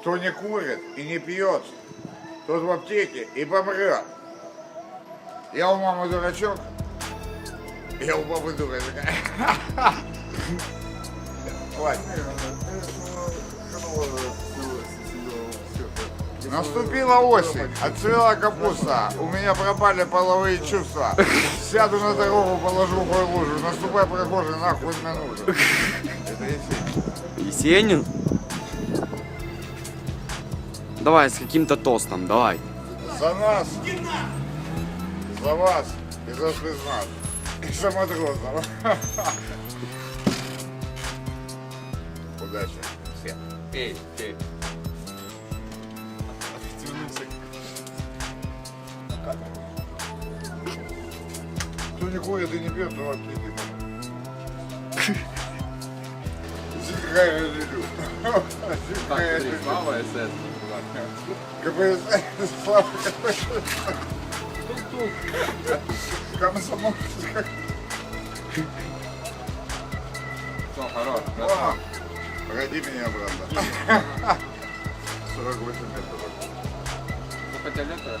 Кто не курит и не пьет, тот в аптеке и помрет. Я у мамы дурачок, я у папы дурачок. Наступила осень, отцвела капуста, у меня пропали половые чувства. Сяду на дорогу, положу в лужу, наступай прохожий, нахуй мне нужен. Это Есенин. Есенин? Давай с каким-то тостом, давай. За нас, за вас и за спецназ. И за матросов. Удачи всем. Эй, эй. Кто не курит и не пьет, то вообще не какая люблю. Так, три слава СС. КПСС, слава КПСС. Тук-тук. Комсомольская. Все, хорош. О, погоди меня обратно. 48 метров. Ну хотя лето.